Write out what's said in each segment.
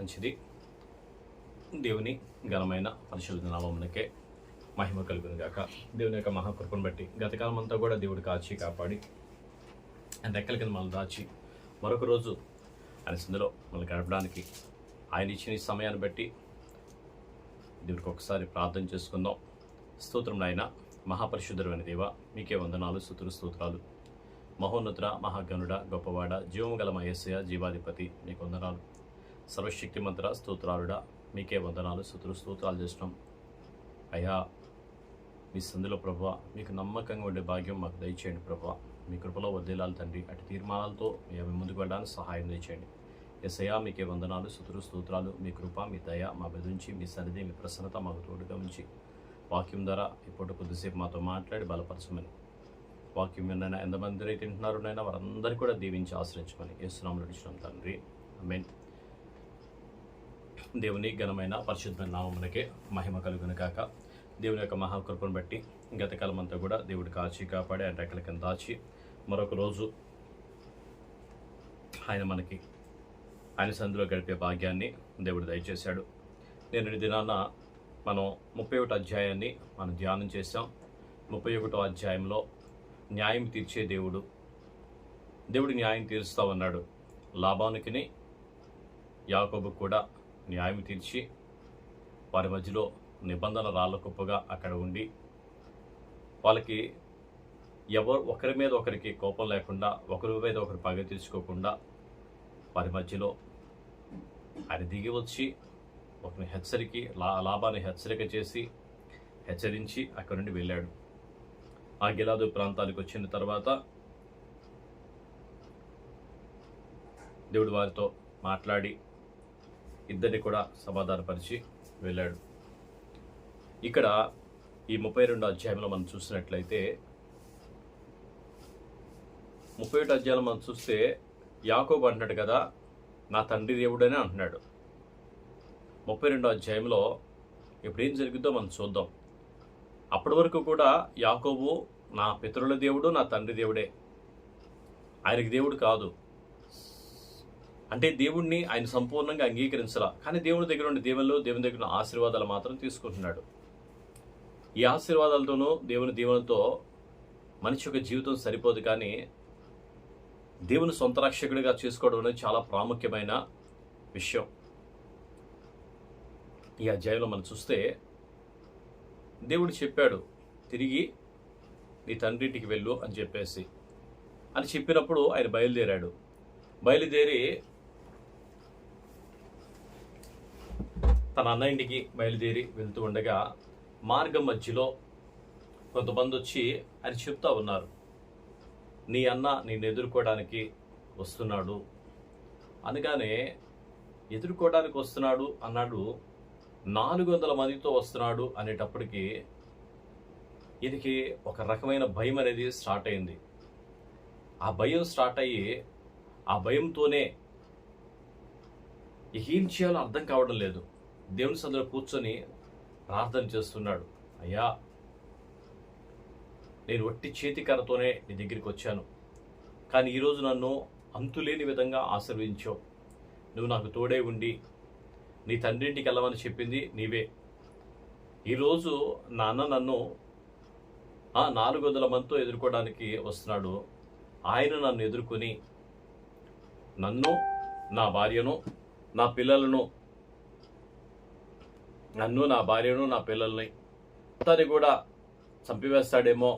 మంచిది. దేవుని ఘనమైన పరిశుద్ధ నామమునకే మహిమ కలుగును గాక. దేవుని యొక్క మహాకృపను బట్టి గతకాలం అంతా కూడా దేవుడు కాచి కాపాడి ఆయన రెక్కల కింద మనం దాచి మరొక రోజు ఆయన సందులో మనం గడపడానికి ఆయన ఇచ్చిన ఈ సమయాన్ని బట్టి దేవుడికి ఒకసారి ప్రార్థన చేసుకుందాం. స్తోత్రం నాయన మహాపరిశుద్ధమైన దేవ మీకే వందనాలు స్తుతులు స్తోత్రాలు. మహోన్నతుడ మహాగనుడ గొప్పవాడ జీవము గల మహేశయ జీవాధిపతి మీకు వందనాలు. సర్వశక్తిమంతుడ స్తోత్రాలుడా మీకే వందనాలు స్తుతులు స్తోత్రాలు చేసినాం అయ్యా మీ సందులో ప్రభా మీకు నమ్మకంగా ఉండే భాగ్యం మాకు దయచేయండి ప్రభా. మీ కృపలో వదిలాలి తండ్రి అటు తీర్మానాలతో మేము ముందుకు వెళ్ళడానికి సహాయం దయచేయండి. ఎస్ఐయా మీకే వందనాలు సుతురు స్తోత్రాలు మీ కృప మీ దయ మా బెదిరించి మీ సన్నిధి మీ ప్రసన్నత మాకు తోడుగా ఉంచి వాక్యం ద్వారా ఇప్పుడు కొద్దిసేపు మాతో మాట్లాడి బలపరచమని. వాక్యం విన్న ఎంతమంది అయితే తింటున్నారు నైనా వారందరికీ కూడా దీవించి ఆశ్రయించమని యేసునామలు ఇచ్చినాం తండ్రి. ఆమేన్. దేవుని ఘనమైన పరిశుద్ధమైన నామమునకే మహిమ కలుగును కాక దేవుని యొక్క మహాకృపను బట్టి గతకాలం అంతా కూడా దేవుడు కాచి కాపాడి ఆయన రెక్కల కింద దాచి మరొక రోజు ఆయన మనకి ఆయన సందులో గడిపే భాగ్యాన్ని దేవుడు దయచేశాడు. నేను దినాన మనం ముప్పై ఒకటి అధ్యాయాన్ని మనం ధ్యానం చేశాం. ముప్పై ఒకటో అధ్యాయంలో న్యాయం తీర్చే దేవుడు దేవుడు న్యాయం తీరుస్తా ఉన్నాడు లాభానికిని యాకోబు కూడా న్యాయం తీర్చి వారి మధ్యలో నిబంధన రాళ్ళ కుప్పగా అక్కడ ఉండి వాళ్ళకి ఎవరు ఒకరి మీద ఒకరికి కోపం లేకుండా ఒకరి మీద ఒకరు పగ తీసుకోకుండా వారి మధ్యలో ఆయన దిగి వచ్చి ఒకరిని హెచ్చరికి లా లాభాన్ని హెచ్చరిక చేసి హెచ్చరించి అక్కడి నుండి వెళ్ళాడు. ఆ గిలాదు ప్రాంతానికి వచ్చిన తర్వాత దేవుడు వారితో మాట్లాడి ఇద్దరిని కూడా సమాధానపరిచి వెళ్ళాడు. ఇక్కడ ఈ ముప్పై రెండు అధ్యాయంలో మనం చూసినట్లయితే ముప్పై ఒకటి అధ్యాయంలో మనం చూస్తే యాకోబు అంటున్నాడు కదా నా తండ్రి దేవుడని అంటున్నాడు. ముప్పై రెండో అధ్యాయంలో ఇప్పుడు ఏం జరిగిందో మనం చూద్దాం. అప్పటి వరకు కూడా యాకోబు నా పితరుల దేవుడు నా తండ్రి దేవుడే. ఆయనకి దేవుడు కాదు. అంటే దేవుణ్ణి ఆయన సంపూర్ణంగా అంగీకరించలా. కానీ దేవుని దగ్గర ఉండే దేవుళ్ళు దేవుని దగ్గర ఉన్న ఆశీర్వాదాలు మాత్రం తీసుకుంటున్నాడు. ఈ ఆశీర్వాదాలతోనూ దేవుని దీవెనతో మనిషి యొక్క జీవితం సరిపోదు. కానీ దేవుని సొంత రక్షకుడిగా చేసుకోవడం అనేది చాలా ప్రాముఖ్యమైన విషయం. ఈ అధ్యాయంలో మనం చూస్తే దేవుడు చెప్పాడు తిరిగి నీ తండ్రింటికి వెళ్ళు అని చెప్పేసి. అని చెప్పినప్పుడు ఆయన బయలుదేరాడు. బయలుదేరి తన అన్న ఇంటికి బయలుదేరి వెళ్తూ ఉండగా మార్గం మధ్యలో కొంతమంది వచ్చి అని చెప్తా ఉన్నారు. నీ అన్న నిన్ను ఎదుర్కోవడానికి వస్తున్నాడు. అనగానే ఎదుర్కోవడానికి వస్తున్నాడు అన్నాడు. నాలుగు వందల మందితో వస్తున్నాడు అనేటప్పటికీ ఈయనకి ఒక రకమైన భయం అనేది స్టార్ట్ అయింది. ఆ భయం స్టార్ట్ అయ్యి ఆ భయంతోనే ఏం చేయాలో అర్థం కావడం లేదు. దేవుని సందులో కూర్చొని ప్రార్థన చేస్తున్నాడు. అయ్యా నేను వట్టి చేతికరతోనే నీ దగ్గరికి వచ్చాను. కానీ ఈరోజు నన్ను అంతులేని విధంగా ఆశీర్వదించావు. నువ్వు నాకు తోడే ఉండి నీ తండ్రింటికి వెళ్ళమని చెప్పింది నీవే. ఈరోజు నాన్న నన్ను నాలుగు వందల మందితో ఎదుర్కోవడానికి వస్తున్నాడు. ఆయన నన్ను ఎదుర్కొని నన్ను నా భార్యను నా పిల్లలను నన్ను నా భార్యను నా పిల్లల్ని అతని కూడా చంపివేస్తాడేమో.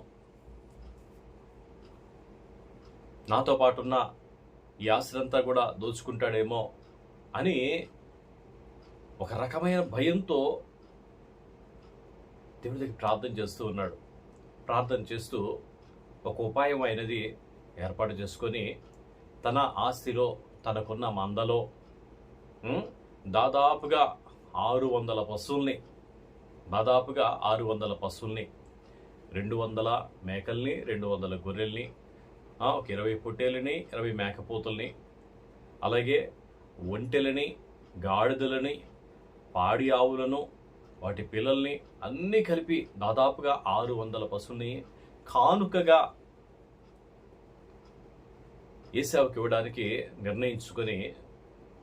నాతో పాటున్న ఈ ఆశలంతా కూడా దోచుకుంటాడేమో అని ఒక రకమైన భయంతో దేవుడి దగ్గర ప్రార్థన చేస్తూ ఉన్నాడు. ప్రార్థన చేస్తూ ఒక ఉపాయం అయినది ఏర్పాటు చేసుకొని తన ఆస్తిలో తనకున్న మందలో దాదాపుగా ఆరు వందల పశువుల్ని దాదాపుగా ఆరు వందల పశువుల్ని రెండు వందల మేకల్ని రెండు వందల గొర్రెల్ని ఒక ఇరవై పొట్టేలని ఇరవై మేకపోతుల్ని అలాగే ఒంటెలని గాడిదలని పాడి ఆవులను వాటి పిల్లల్ని అన్నీ కలిపి దాదాపుగా ఆరు వందల పశువుని కానుకగా ఏసావుకి ఇవ్వడానికి నిర్ణయించుకొని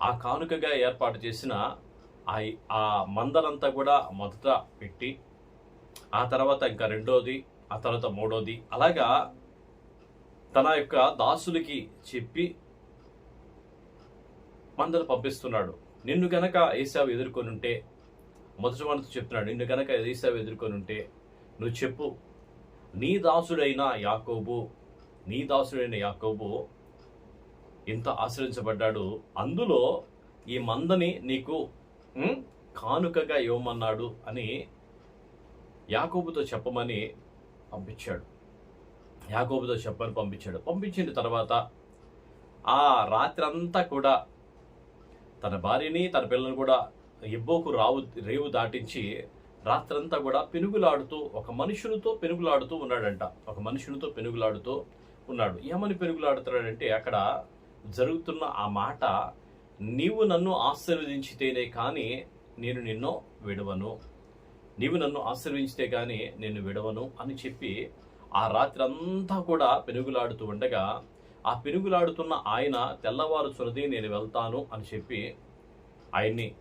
ఆ కానుకగా ఏర్పాటు చేసిన ఆ ఆ మందనంతా కూడా మొదట పెట్టి ఆ తర్వాత ఇంకా రెండోది ఆ తర్వాత మూడోది అలాగా తన యొక్క దాసులకి చెప్పి మందలు పంపిస్తున్నాడు. నిన్ను గనక ఏసావు ఎదుర్కొని ఉంటే మొదటి మనతో చెప్తున్నాడు నిన్ను గనక ఏసావు ఎదుర్కొని ఉంటే నువ్వు చెప్పు నీ దాసుడైన యాకోబు నీ దాసుడైన యాకోబు ఇంత ఆశ్రయించబడ్డాడు అందులో ఈ మందని నీకు కానుకగా ఇవ్వమన్నాడు అని యాకోబుతో చెప్పమని పంపించాడు. యాకోబుతో చెప్పని పంపించాడు. పంపించిన తర్వాత ఆ రాత్రంతా కూడా తన భార్యని తన పిల్లల్ని కూడా ఎబ్బోకు రావు రేవు దాటించి రాత్రంతా కూడా పెనుగులాడుతూ ఒక మనుషునితో పెనుగులాడుతూ ఉన్నాడంట. ఒక మనుషునితో పెనుగులాడుతూ ఉన్నాడు. ఏమని పెనుగులాడుతున్నాడంటే అక్కడ జరుగుతున్న ఆ మాట నీవు నన్ను ఆశీర్వదించితేనే కానీ నేను నిన్ను విడవను. నీవు నన్ను ఆశీర్వించితే కానీ నేను విడవను అని చెప్పి ఆ రాత్రి అంతా కూడా పెనుగులాడుతూ ఉండగా ఆ పెనుగులాడుతున్న ఆయన తెల్లవారు చురది నేను వెళ్తాను అని చెప్పి ఆయన్ని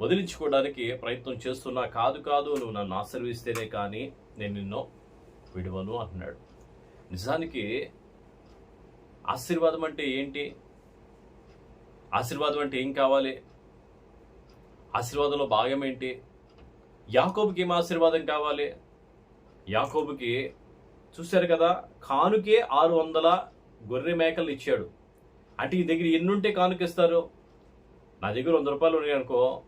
వదిలించుకోవడానికి ప్రయత్నం చేస్తున్నా కాదు కాదు నువ్వు నన్ను ఆశీర్విస్తేనే కానీ నేను నిన్ను విడవను అంటున్నాడు. నిజానికి ఆశీర్వాదం అంటే ఏంటి? ఆశీర్వాదం అంటే ఏం కావాలి? ఆశీర్వాదంలో భాగం ఏంటి? యాకోబుకి ఏం ఆశీర్వాదం కావాలి? యాకోబుకి చూశారు కదా కానుకే ఆరు వందల గొర్రె మేకలు ఇచ్చాడు. అంటే ఈ దగ్గర ఎన్నుంటే కానుకిస్తారు? నా దగ్గర వంద రూపాయలు ఉన్నాయి అనుకో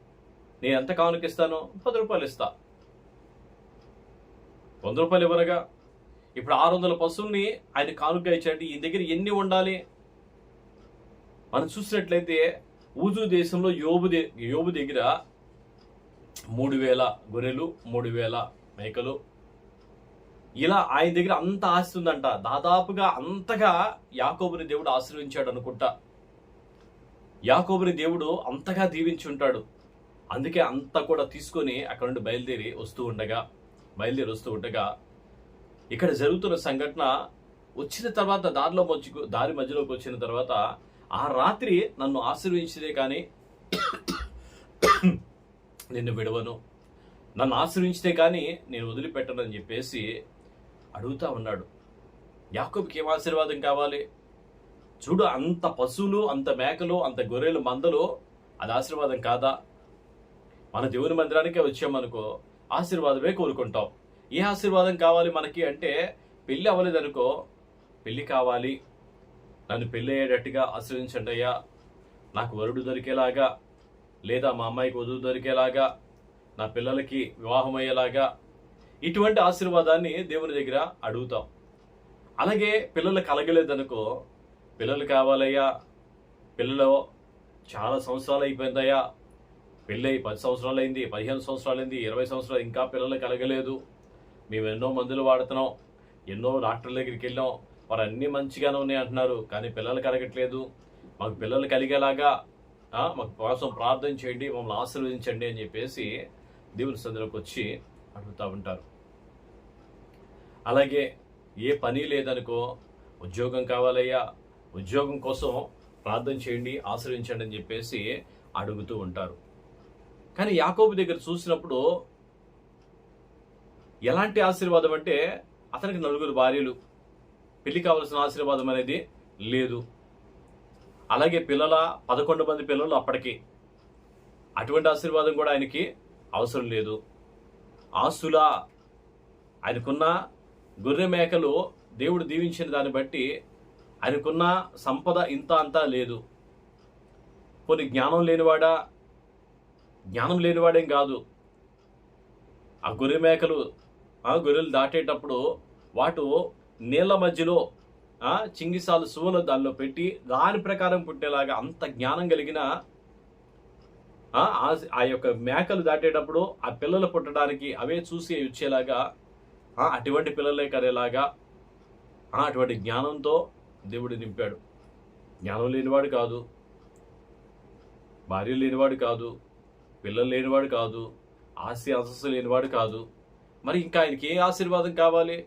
నేను ఎంత కానుకిస్తాను? పది రూపాయలు ఇస్తా. వంద రూపాయలు ఇవ్వనగా. ఇప్పుడు ఆరు వందల పశువుల్ని ఆయన కానుక ఇచ్చాడు ఈ దగ్గర ఎన్ని ఉండాలి? మనం చూసినట్లయితే ఊజు దేశంలో యోబు దే యోబు దగ్గర మూడు వేల గొర్రెలు మూడు వేల మేకలు. ఇలా ఆయన దగ్గర అంత ఆస్తి ఉందంట. దాదాపుగా అంతగా యాకోబుని దేవుడు ఆశీర్వించాడు అనుకుంటా. యాకోబుని దేవుడు అంతగా దీవించి ఉంటాడు. అందుకే అంత కూడా తీసుకొని అక్కడ నుండి బయలుదేరి వస్తూ ఉండగా బయలుదేరి వస్తూ ఉండగా ఇక్కడ జరుగుతున్న సంఘటన వచ్చిన తర్వాత దారిలో మధ్య దారి మధ్యలోకి వచ్చిన తర్వాత ఆ రాత్రి నన్ను ఆశీర్వించిదే కానీ నిన్ను విడవను. నన్ను ఆశ్రయించితే కానీ నేను వదిలిపెట్టనని చెప్పేసి అడుగుతా ఉన్నాడు. యాకోబుకి ఏం ఆశీర్వాదం కావాలి? చూడు అంత పశువులు అంత మేకలు అంత గొర్రెలు మందలు అది ఆశీర్వాదం కాదా? మన దేవుని మందిరానికే వచ్చామనుకో ఆశీర్వాదమే కోరుకుంటాం. ఏ ఆశీర్వాదం కావాలి మనకి అంటే పెళ్ళి అవ్వలేదనుకో పెళ్ళి కావాలి. నన్ను పెళ్ళయ్యేటట్టుగా ఆశ్రయించండి అయ్యా నాకు వరుడు దొరికేలాగా లేదా మా అమ్మాయికి వధువు దొరికేలాగా నా పిల్లలకి వివాహం అయ్యేలాగా ఇటువంటి ఆశీర్వాదాన్ని దేవుని దగ్గర అడుగుతాం. అలాగే పిల్లలు కలగలేదనుకో పిల్లలు కావాలయ్యా పిల్లలు చాలా సంవత్సరాలు అయిపోయిందయ్యా. పెళ్ళై పది సంవత్సరాలు అయింది పదిహేను సంవత్సరాలు అయింది ఇరవై సంవత్సరాలు ఇంకా పిల్లలు కలగలేదు. మేము ఎన్నో మందులు వాడుతున్నాం ఎన్నో డాక్టర్ల దగ్గరికి వెళ్ళాం వారు అన్నీ మంచిగానే ఉన్నాయి అంటున్నారు కానీ పిల్లలు కలగట్లేదు. మాకు పిల్లలు కలిగేలాగా మాకు కోసం ప్రార్థన చేయండి మమ్మల్ని ఆశీర్వదించండి అని చెప్పేసి దేవుని సందులోకి వచ్చి అడుగుతూ ఉంటారు. అలాగే ఏ పని లేదనుకో ఉద్యోగం కావాలయ్యా ఉద్యోగం కోసం ప్రార్థన చేయండి ఆశ్రయించండి అని చెప్పేసి అడుగుతూ ఉంటారు. కానీ యాకోబు దగ్గర చూసినప్పుడు ఎలాంటి ఆశీర్వాదం అంటే అతనికి నలుగురు భార్యలు. పెళ్ళి కావాల్సిన ఆశీర్వాదం అనేది లేదు. అలాగే పిల్లల పదకొండు మంది పిల్లలు అప్పటికి. అటువంటి ఆశీర్వాదం కూడా ఆయనకి అవసరం లేదు. ఆస్తుల ఆయనకున్న గొర్రె మేకలు దేవుడు దీవించిన దాన్ని బట్టి ఆయనకున్న సంపద ఇంత అంతా లేదు. కొన్ని జ్ఞానం లేనివాడా? జ్ఞానం లేనివాడేం కాదు. ఆ గొర్రె మేకలు ఆ గొర్రెలు దాటేటప్పుడు వాటు నీళ్ళ మధ్యలో చింగిసాలు సువలు దానిలో పెట్టి దాని ప్రకారం పుట్టేలాగా అంత జ్ఞానం కలిగిన ఆ ఆ- యొక్క మేకలు దాటేటప్పుడు ఆ పిల్లలు పుట్టడానికి అవే చూసి వచ్చేలాగా అటువంటి పిల్లలే కరేలాగా ఆ అటువంటి జ్ఞానంతో దేవుడు నింపాడు. జ్ఞానం లేనివాడు కాదు. భార్య లేనివాడు కాదు. పిల్లలు లేనివాడు కాదు. ఆస్తి అసస్సు లేనివాడు కాదు. మరి ఇంకా ఆయనకి ఏ ఆశీర్వాదం కావాలి?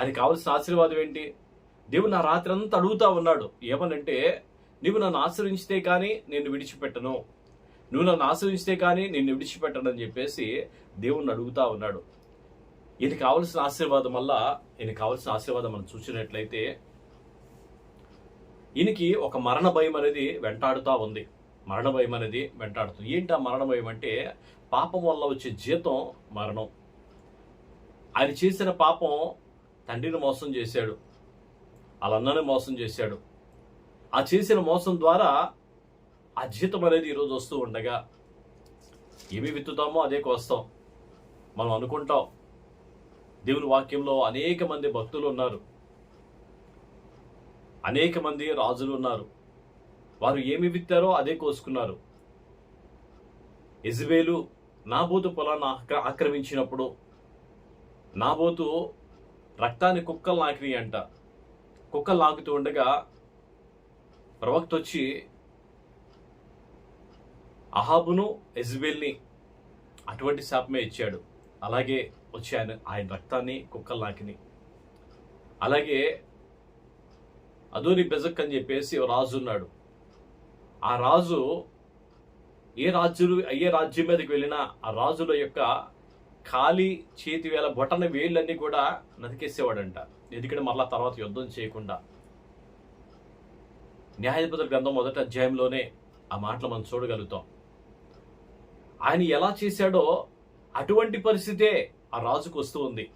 అది కావాల్సిన ఆశీర్వాదం ఏంటి? దేవుడు నా రాత్రి అంతా అడుగుతా ఉన్నాడు. ఏమనంటే నువ్వు నన్ను ఆశ్రయించితే కానీ నేను విడిచిపెట్టను. నువ్వు నన్ను ఆశ్రయించితే కానీ నిన్ను విడిచిపెట్టను అని చెప్పేసి దేవుణ్ణి అడుగుతా ఉన్నాడు. ఈయన కావలసిన ఆశీర్వాదం వల్ల ఈయన కావలసిన ఆశీర్వాదం మనం చూసినట్లయితే ఈయనకి ఒక మరణ భయం అనేది వెంటాడుతూ ఉంది. మరణ భయం అనేది వెంటాడుతుంది. ఏంటి ఆ మరణ భయం అంటే పాపం వల్ల వచ్చే జీతం మరణం. ఆయన చేసిన పాపం తండ్రిని మోసం చేశాడు. వాళ్ళ అన్నని మోసం చేశాడు. ఆ చేసిన మోసం ద్వారా ఆ జీతం అనేది ఈరోజు వస్తూ ఉండగా ఏమి విత్తుతామో అదే కోస్తాం. మనం అనుకుంటాం. దేవుని వాక్యంలో అనేక మంది భక్తులు ఉన్నారు. అనేక మంది రాజులు ఉన్నారు. వారు ఏమి విత్తారో అదే కోసుకున్నారు. ఇజ్బేలు నాబోతు పొలాన్ని ఆక్ర- ఆక్రమించినప్పుడు నాబోతు రక్తాన్ని కుక్కలు లాకినాయి అంట. కుక్కలు లాకుతూ ఉండగా ప్రవక్త వచ్చి అహాబును ఎజ్బెల్ని అటువంటి శాపమే ఇచ్చాడు. అలాగే వచ్చి ఆయన ఆయన రక్తాన్ని కుక్కలు లాకిని అలాగే అదోని బెజక్ అని చెప్పేసి ఓ రాజు ఉన్నాడు. ఆ రాజు ఏ రాజ్యులు ఏ రాజ్యం మీదకి వెళ్ళినా ఆ రాజుల యొక్క ఖాళీ చేతి వేల బొటన వేళ్ళన్నీ కూడా నతికేసేవాడంట. ఎందుకంటే మరలా తర్వాత యుద్ధం చేయకుండా. న్యాయాధిపతుల గ్రంథం మొదటి అధ్యాయంలోనే ఆ మాటలు మనం చూడగలుగుతాం. ఆయన ఎలా చేశాడో అటువంటి పరిస్థితే ఆ రాజుకు వస్తూ ఉంది.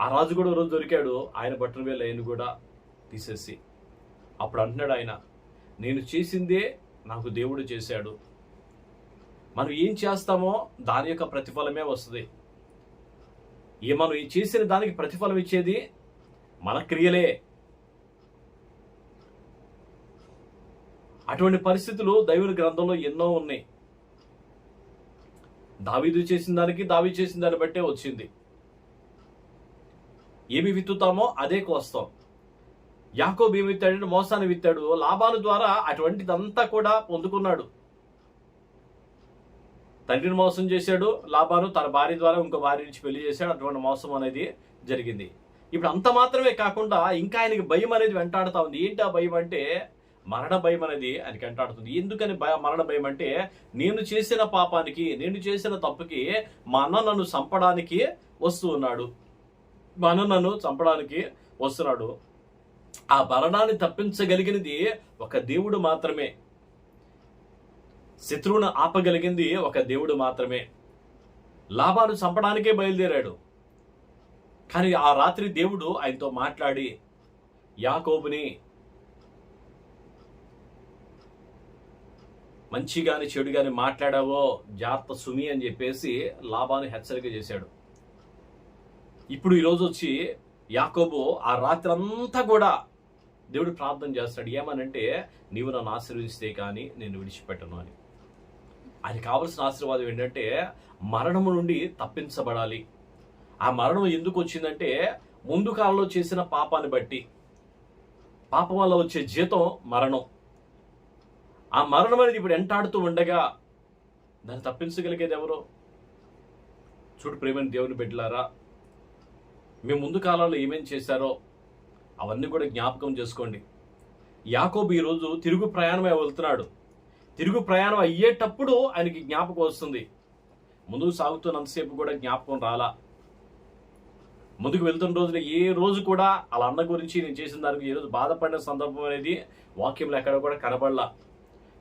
ఆ రాజు కూడా రోజు దొరికాడు ఆయన బట్టన వేలు ఆయన కూడా తీసేసి. అప్పుడు అంటున్నాడు ఆయన నేను చేసిందే నాకు దేవుడు చేశాడు. మనం ఏం చేస్తామో దాని యొక్క ప్రతిఫలమే వస్తుంది. ఈ మనం ఈ చేసిన దానికి ప్రతిఫలం ఇచ్చేది మన క్రియలే. అటువంటి పరిస్థితులు దైవుని గ్రంథంలో ఎన్నో ఉన్నాయి. దావీదు చేసిన దానికి దావీ చేసిన దాన్ని బట్టే వచ్చింది. ఏమి విత్తుతామో అదే కోస్తాం. యాకోబ్ ఏమి విత్తాడు మోసాన్ని విత్తాడు. లాభాల ద్వారా అటువంటిదంతా కూడా పొందుకున్నాడు. తండ్రిని మోసం చేశాడు లాభాను తన భార్య ద్వారా ఇంకో భార్య నుంచి పెళ్ళి చేశాడు. అటువంటి మోసం అనేది జరిగింది. ఇప్పుడు అంత మాత్రమే కాకుండా ఇంకా ఆయనకి భయం అనేది వెంటాడుతూ ఉంది. ఏంటి ఆ భయం అంటే మరణ భయం అనేది ఆయనకి వెంటాడుతుంది. ఎందుకని భయ మరణ భయం అంటే నేను చేసిన పాపానికి నేను చేసిన తప్పుకి మా అన్న నన్ను చంపడానికి వస్తూ ఉన్నాడు. మా అన్న నన్ను చంపడానికి వస్తున్నాడు. ఆ మరణాన్ని తప్పించగలిగినది ఒక దేవుడు మాత్రమే. శత్రువును ఆపగలిగింది ఒక దేవుడు మాత్రమే. లాభాలు చంపడానికే బయలుదేరాడు. కానీ ఆ రాత్రి దేవుడు ఆయనతో మాట్లాడి యాకోబుని మంచి గాని చెడు గాని మాట్లాడావో జాగ్రత్త సుమి అని చెప్పేసి లాభాన్ని హెచ్చరిక చేశాడు. ఇప్పుడు ఈరోజు వచ్చి యాకోబు ఆ రాత్రి అంతా కూడా దేవుడు ప్రార్థన చేస్తాడు. ఏమనంటే నీవు నన్ను ఆశీర్వదిస్తే కానీ నేను విడిచిపెట్టను అని. ఆయన కావలసిన ఆశీర్వాదం ఏంటంటే మరణము నుండి తప్పించబడాలి. ఆ మరణం ఎందుకు వచ్చిందంటే ముందు కాలంలో చేసిన పాపాన్ని బట్టి. పాపం వల్ల వచ్చే జీతం మరణం. ఆ మరణం అనేది ఇప్పుడు ఎంటాడుతూ ఉండగా దాన్ని తప్పించగలిగేది ఎవరు? చూడు ప్రేమని దేవుని బిడ్డలారా మేము ముందు కాలంలో ఏమేం చేశారో అవన్నీ కూడా జ్ఞాపకం చేసుకోండి. యాకోబు ఈరోజు తిరుగు ప్రయాణమే వెళ్తున్నాడు. తిరుగు ప్రయాణం అయ్యేటప్పుడు ఆయనకి జ్ఞాపకం వస్తుంది. ముందుకు సాగుతున్నంతసేపు కూడా జ్ఞాపకం రాలా. ముందుకు వెళ్తున్న రోజున ఏ రోజు కూడా వాళ్ళ అన్న గురించి నేను చేసిన దానికి ఏ రోజు బాధపడిన సందర్భం అనేది వాక్యంలో ఎక్కడ కూడా కనబడలా.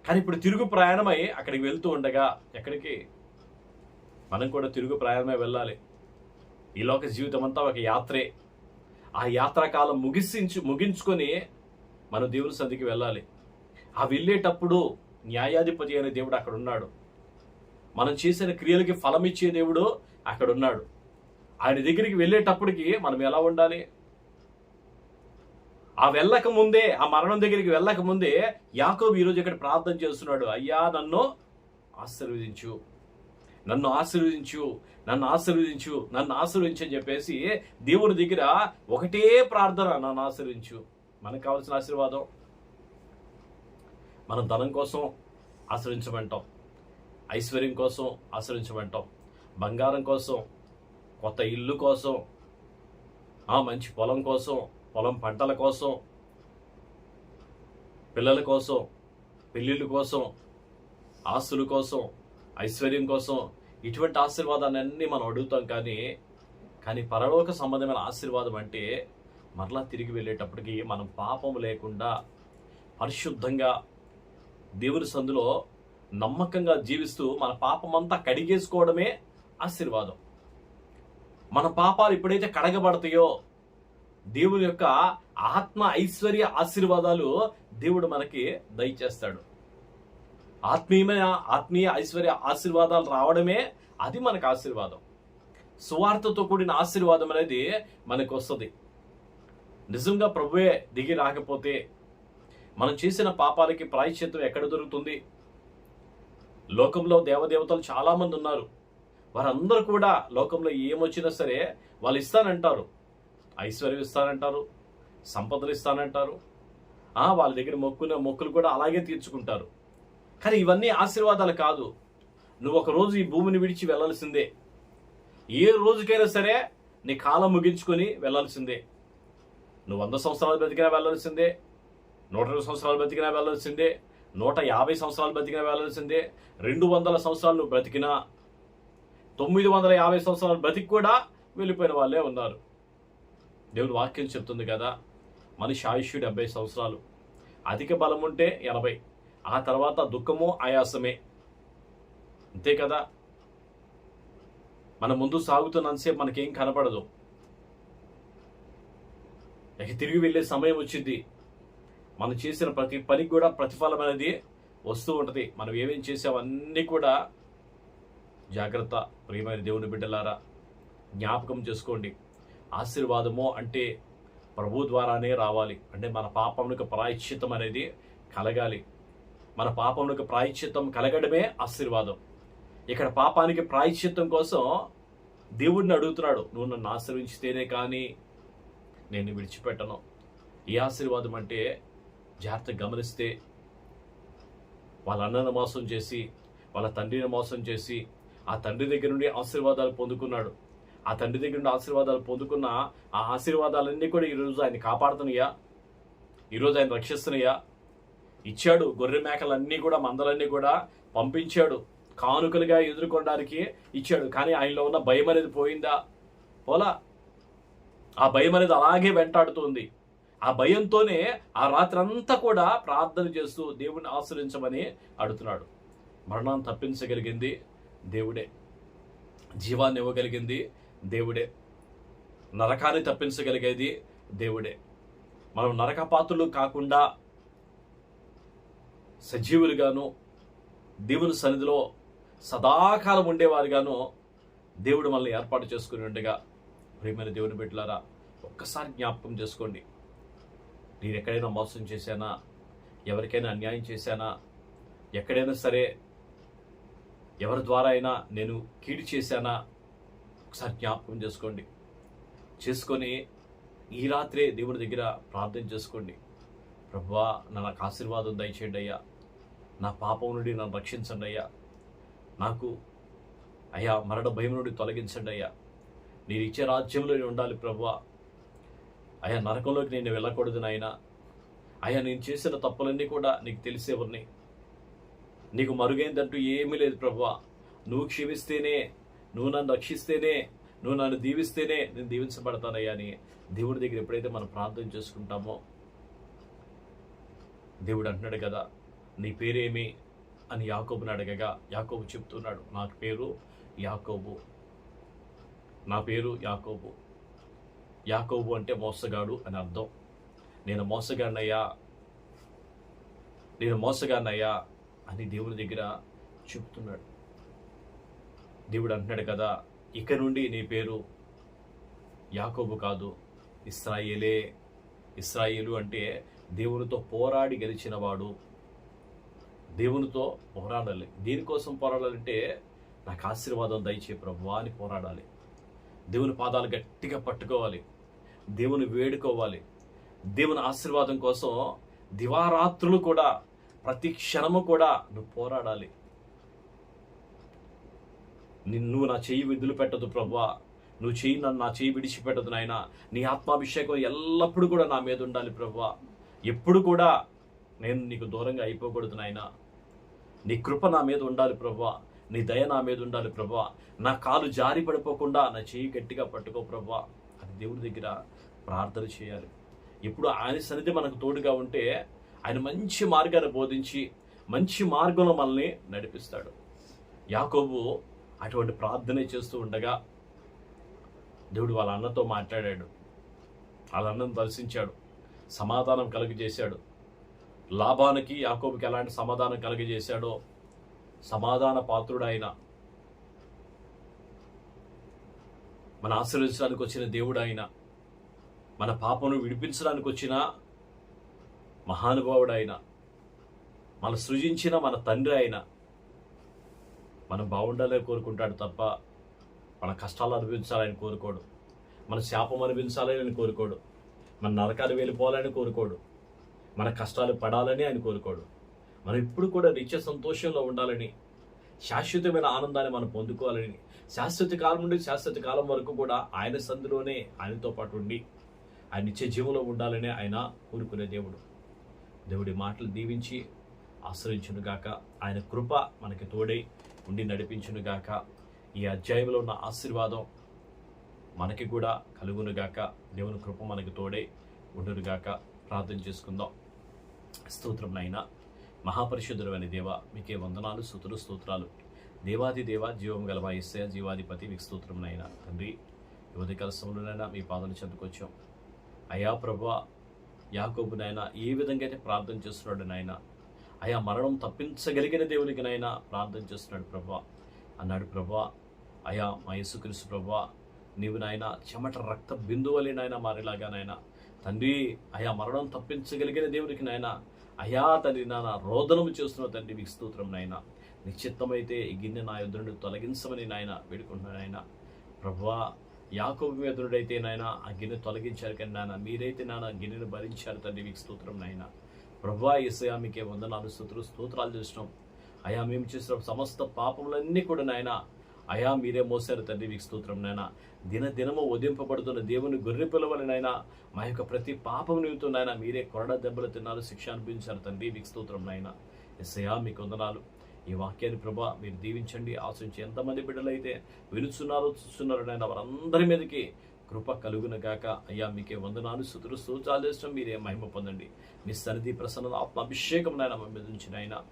కానీ ఇప్పుడు తిరుగు ప్రయాణమై అక్కడికి వెళ్తూ ఉండగా ఎక్కడికి? మనం కూడా తిరుగు ప్రయాణమై వెళ్ళాలి. ఈ లోక జీవితం అంతా ఒక యాత్రే. ఆ యాత్రాకాలం ముగిసించు ముగించుకొని మనం దేవుని సన్నిధికి వెళ్ళాలి. ఆ వెళ్ళేటప్పుడు న్యాయాధిపతి అనే దేవుడు అక్కడ ఉన్నాడు మనం చేసిన క్రియలకి ఫలం ఇచ్చే దేవుడు అక్కడ ఉన్నాడు ఆయన దగ్గరికి వెళ్ళేటప్పటికి మనం ఎలా ఉండాలి? ఆ వెళ్ళక ముందే ఆ మరణం దగ్గరికి వెళ్ళక ముందే యాకోబు ఈరోజు ఇక్కడ ప్రార్థన చేస్తున్నాడు. అయ్యా నన్ను ఆశీర్వదించు. నన్ను ఆశీర్వదించు. నన్ను ఆశీర్వదించు. నన్ను ఆశీర్వదించు అని చెప్పేసి దేవుని దగ్గర ఒకటే ప్రార్థన నన్ను ఆశీర్వించు మనకు కావాల్సిన ఆశీర్వాదం? మనం ధనం కోసం ఆశ్రయించమంటాం ఐశ్వర్యం కోసం ఆశ్రయించమంటాం బంగారం కోసం కొత్త ఇల్లు కోసం ఆ మంచి పొలం కోసం పొలం పంటల కోసం పిల్లల కోసం పెళ్ళిళ్ళ కోసం ఆస్తుల కోసం ఐశ్వర్యం కోసం ఇటువంటి ఆశీర్వాదాన్ని అన్నీ మనం అడుగుతాం కానీ కానీ పరలోక సంబంధమైన ఆశీర్వాదం అంటే మరలా తిరిగి వెళ్ళేటప్పటికి మనం పాపం లేకుండా పరిశుద్ధంగా దేవుని సందులో నమ్మకంగా జీవిస్తూ మన పాపమంతా కడిగేసుకోవడమే ఆశీర్వాదం. మన పాపాలు ఎప్పుడైతే కడగబడతాయో దేవుని యొక్క ఆత్మ ఐశ్వర్య ఆశీర్వాదాలు దేవుడు మనకి దయచేస్తాడు. ఆత్మీయమైన ఆత్మీయ ఐశ్వర్య ఆశీర్వాదాలు రావడమే అది మనకు ఆశీర్వాదం. సువార్తతో కూడిన ఆశీర్వాదం అనేది మనకు వస్తుంది. నిజంగా ప్రభువే దిగి రాకపోతే మనం చేసిన పాపాలకి ప్రాయశ్చిత్తం ఎక్కడ దొరుకుతుంది? లోకంలో దేవదేవతలు చాలామంది ఉన్నారు. వారందరూ కూడా లోకంలో ఏమొచ్చినా సరే వాళ్ళు ఇస్తానంటారు. ఐశ్వర్యం ఇస్తానంటారు. సంపదలు ఇస్తానంటారు. వాళ్ళ దగ్గర మొక్కున మొక్కులు కూడా అలాగే తీర్చుకుంటారు. కానీ ఇవన్నీ ఆశీర్వాదాలు కాదు. నువ్వు ఒక రోజు ఈ భూమిని విడిచి వెళ్ళాల్సిందే. ఏ రోజుకైనా సరే నీ కాలం ముగించుకొని వెళ్ళాల్సిందే. నువ్వు వంద సంవత్సరాలు బ్రతికినా వెళ్ళాల్సిందే. నూట ఇరవై సంవత్సరాలు బతికినా వెళ్ళాల్సిందే నూట యాభై సంవత్సరాలు బతికినా వెళ్ళాల్సిందే రెండు వందల సంవత్సరాలు బ్రతికినా తొమ్మిది వందల యాభై సంవత్సరాలు బ్రతికి కూడా వెళ్ళిపోయిన వాళ్ళే ఉన్నారు. దేవుడు వాక్యం చెప్తుంది కదా మనిషి ఆయుష్ డెబ్బై సంవత్సరాలు అధిక బలం ఉంటే ఎనభై ఆ తర్వాత దుఃఖము ఆయాసమే. అంతే కదా? మన ముందు సాగుతున్నంతసేపు మనకేం కనపడదు. ఇక తిరిగి వెళ్ళే సమయం వచ్చింది. మనం చేసిన ప్రతి పనికి కూడా ప్రతిఫలం అనేది వస్తూ ఉంటుంది. మనం ఏమేం చేసామో అన్నీ కూడా జాగ్రత్త ప్రియమైన దేవుని బిడ్డలారా జ్ఞాపకం చేసుకోండి. ఆశీర్వాదము అంటే ప్రభు ద్వారానే రావాలి. అంటే మన పాపములకు ప్రాయశ్చితం అనేది కలగాలి. మన పాపములకు ప్రాయశ్చిత్తం కలగడమే ఆశీర్వాదం. ఇక్కడ పాపానికి ప్రాయశ్చిత్తం కోసం దేవుడిని అడుగుతున్నాడు. నువ్వు నన్ను ఆశ్రయించితేనే కానీ నేను విడిచిపెట్టను. ఈ ఆశీర్వాదం అంటే జాగ్రత్తగా గమనిస్తే వాళ్ళ అన్నను మోసం చేసి వాళ్ళ తండ్రిని మోసం చేసి ఆ తండ్రి దగ్గర నుండి ఆశీర్వాదాలు పొందుకున్నాడు. ఆ తండ్రి దగ్గర నుండి ఆశీర్వాదాలు పొందుకున్న ఆ ఆశీర్వాదాలన్నీ కూడా ఈరోజు ఆయన కాపాడుతున్నాయా? ఈరోజు ఆయన రక్షిస్తున్నాయా? ఇచ్చాడు గొర్రె మేకలన్నీ కూడా మందలన్నీ కూడా పంపించాడు. కానుకలుగా ఎదుర్కొనడానికి ఇచ్చాడు. కానీ ఆయనలో ఉన్న భయం అనేది పోయిందా? పోలా. ఆ భయం అనేది అలాగే వెంటాడుతుంది. ఆ భయంతోనే ఆ రాత్రి అంతా కూడా ప్రార్థన చేస్తూ దేవుడిని ఆశ్రయించమని అడుగుతున్నాడు. మరణాన్ని తప్పించగలిగింది దేవుడే. జీవాన్ని ఇవ్వగలిగింది దేవుడే. నరకాన్ని తప్పించగలిగేది దేవుడే. మనం నరక పాత్రలు కాకుండా సజీవులుగాను దేవుని సన్నిధిలో సదాకాలం ఉండేవారుగాను దేవుడు మనల్ని ఏర్పాటు చేసుకుని ఉండగా. ప్రియమైన దేవుని బిడ్డలారా ఒక్కసారి జ్ఞాపకం చేసుకోండి. నేను ఎక్కడైనా మోసం చేశానా? ఎవరికైనా అన్యాయం చేశానా? ఎక్కడైనా సరే ఎవరి ద్వారా అయినా నేను కీడు చేశానా? ఒకసారి జ్ఞాపకం చేసుకోండి. చేసుకొని ఈ రాత్రే దేవుడి దగ్గర ప్రార్థన చేసుకోండి. ప్రభువా నాకు ఆశీర్వాదం దయచేయండి అయ్యా. నా పాపం నుండి నన్ను రక్షించండి అయ్యా. నాకు అయ్యా మరణ భయం నుండి తొలగించండి అయ్యా. నేను ఇచ్చే రాజ్యంలో ఉండాలి ప్రభువా అయా నరకంలోకి నేను వెళ్ళకూడదు నాయన. అయా నేను చేసిన తప్పులన్నీ కూడా నీకు తెలిసేవారిని నీకు మరుగైందంటూ ఏమీ లేదు ప్రభువా. నువ్వు క్షమిస్తేనే నువ్వు నన్ను రక్షిస్తేనే నువ్వు నన్ను దీవిస్తేనే నేను దీవించబడతానయ్యా అని దేవుడి దగ్గర ఎప్పుడైతే మనం ప్రార్థన చేసుకుంటామో దేవుడు అంటున్నాడు కదా నీ పేరేమి అని యాకోబుని అడగగా యాకోబు చెప్తున్నాడు నాకు పేరు యాకోబు. నా పేరు యాకోబు. యాకోబు అంటే మోసగాడు అని అర్థం. నేను మోసగాడినయ్యా నేను మోసగాడినయ్యా అని దేవుని దగ్గర చెప్తున్నాడు. దేవుడు అంటున్నాడు కదా ఇక నుండి నీ పేరు యాకోబు కాదు ఇస్రాయేలే. ఇస్రాయేలు అంటే దేవునితో పోరాడి గెలిచినవాడు. దేవునితో పోరాడాలి. దీనికోసం పోరాడాలంటే నాకు ఆశీర్వాదం దయచే ప్రభువా అని పోరాడాలి. దేవుని పాదాలు గట్టిగా పట్టుకోవాలి. దేవుని వేడుకోవాలి. దేవుని ఆశీర్వాదం కోసం దివారాత్రులు కూడా ప్రతి క్షణము కూడా నువ్వు పోరాడాలి. నువ్వు నా చెయ్యి విధులు పెట్టదు ప్రభా. నువ్వు చెయ్యి నన్ను నా చెయ్యి విడిచిపెట్టదు నాయన. నీ ఆత్మాభిషేకం ఎల్లప్పుడూ కూడా నా మీద ఉండాలి ప్రభా. ఎప్పుడు కూడా నేను నీకు దూరంగా అయిపోకూడదు నాయన. నీ కృప నా మీద ఉండాలి ప్రభా. నీ దయ నా మీద ఉండాలి ప్రభా. నా కాలు జారి పడిపోకుండా నా చెయ్యి గట్టిగా పట్టుకో ప్రభా. అది దేవుడి దగ్గర ప్రార్థన చేయాలి. ఇప్పుడు ఆయన సన్నిధి మనకు తోడుగా ఉంటే ఆయన మంచి మార్గాన్ని బోధించి మంచి మార్గంలో మనల్ని నడిపిస్తాడు. యాకోబు అటువంటి ప్రార్థన చేస్తూ ఉండగా దేవుడు వాళ్ళ అన్నతో మాట్లాడాడు. వాళ్ళ అన్నను దర్శించాడు. సమాధానం కలుగజేశాడు. లాభానికి యాకోబుకి ఎలాంటి సమాధానం కలుగజేశాడో సమాధాన పాత్రుడైన మన ఆశీర్వదించడానికి వచ్చిన దేవుడు ఆయన. మన పాపను విడిపించడానికి వచ్చిన మహానుభావుడు ఆయన మన సృజించిన మన తండ్రి ఆయన మనం బాగుండాలని కోరుకుంటాడు తప్ప మన కష్టాలు అనుభవించాలని కోరుకోడు. మన శాపం అనుభవించాలని ఆయన కోరుకోడు. మన నరకాలు వెళ్ళిపోవాలని కోరుకోడు. మన కష్టాలు పడాలని ఆయన కోరుకోడు. మనం ఇప్పుడు కూడా నిత్య సంతోషంలో ఉండాలని శాశ్వతమైన ఆనందాన్ని మనం పొందుకోవాలని శాశ్వత కాలం నుండి శాశ్వత కాలం వరకు కూడా ఆయన సందులోనే ఆయనతో పాటు ఉండి ఆయన నిత్య జీవంలో ఉండాలని ఆయన కోరుకునే దేవుడు. దేవుడి మాటలు దీవించి ఆశ్రయించునుగాక. ఆయన కృప మనకి తోడై ఉండి నడిపించునుగాక. ఈ అధ్యాయంలో ఉన్న ఆశీర్వాదం మనకి కూడా కలుగునుగాక. దేవుని కృప మనకి తోడై ఉండునుగాక. ప్రార్థన చేసుకుందాం. స్తోత్రం నాయన. మహాపరిశుద్ధుడమైన దేవ మీకే వందనాలు స్తుతులు స్తోత్రాలు. దేవాది దేవ జీవం గల మా జీవాధిపతి మీకు స్తోత్రం నాయన. తండ్రి యువతి కలసంలోనైనా మీ పాదలు చెందుకొచ్చాం. అయా ప్రభా యాకోబు నాయన ఏ విధంగా అయితే ప్రార్థన చేస్తున్నాడు నాయన? అయా మరణం తప్పించగలిగిన దేవునికి నాయన ప్రార్థన చేస్తున్నాడు ప్రభా. అన్నాడు ప్రభా అయా మా యేసుక్రీస్తు ప్రభా నీవు నాయన చెమట రక్త బిందువలే నాయన మారేలాగా నాయన. తండ్రి అయా మరణం తప్పించగలిగిన దేవునికి నాయన అయా తండ్రి నాన్న రోదనము చేస్తున్న తండ్రి మీకు స్తోత్రం నాయన. నిశ్చిత్తమైతే ఈ గిన్నె నా యుద్ధుడు తొలగించమని నాయన వేడుకుంటున్నాను నాయన. ప్రభా యాకోబు మీదుడైతే నాయన ఆ గిన్నె తొలగించారు కానీ నాయన మీరైతే నాన్న గిన్నెను భరించారు తండ్రి మీకు స్తోత్రం నాయన. ప్రభా ఇసయా మీకే వందనాలు స్తోత్రం స్తోత్రాలు చేసినాం అయా మేము చేసిన సమస్త పాపములన్నీ కూడా నాయన. అయా మీరే మోసారు తండ్రి మీకు స్తోత్రం నాయన. దిన దినము ఉదింపబడుతున్న దేవుని గొర్రె పిల్లవని నాయన. మా యొక్క ప్రతి పాపం నిమిత్తం నాయన మీరే కొరడ దెబ్బలు తిన్నారు శిక్ష అనిపించారు తండ్రి మీకు స్తోత్రం నాయన. ఎస్ఐయా మీకు వందనాలు. ఈ వాక్యాన్ని ప్రభా మీరు దీవించండి ఆశించి ఎంతమంది బిడ్డలైతే వినుచున్నారో చూస్తున్నారో నాయన వారందరి మీదకి కృప కలుగునగాక అయ్యా మీకే వందనాలు సుతులు స్తోత్రాలు చేసిన మీరే మహిమ పొందండి. మీ సన్నిధి ప్రసన్న ఆత్మ అభిషేకం నాయన మీద నుంచి ఆయన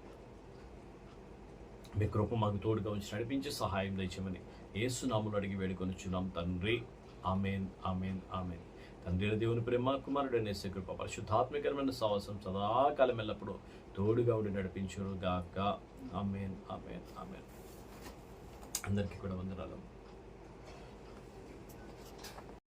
మీ కృప మాకు తోడుగా ఉంచి నడిపించి సహాయం దయచేయమని ఏసునాములు అడిగి వేడుకొనిచున్నాం తండ్రి. Amen amen amen. తండ్రి దేవుని ప్రేమ కుమారుడు అనేసే కృప పరిశుద్ధాత్మకరమైన సాహసం సదాకాలం ఎల్లప్పుడూ తోడుగా ఉండి నడిపించుగాక గాక. Amen amen amen. అందరికీ కూడా వందనాలు.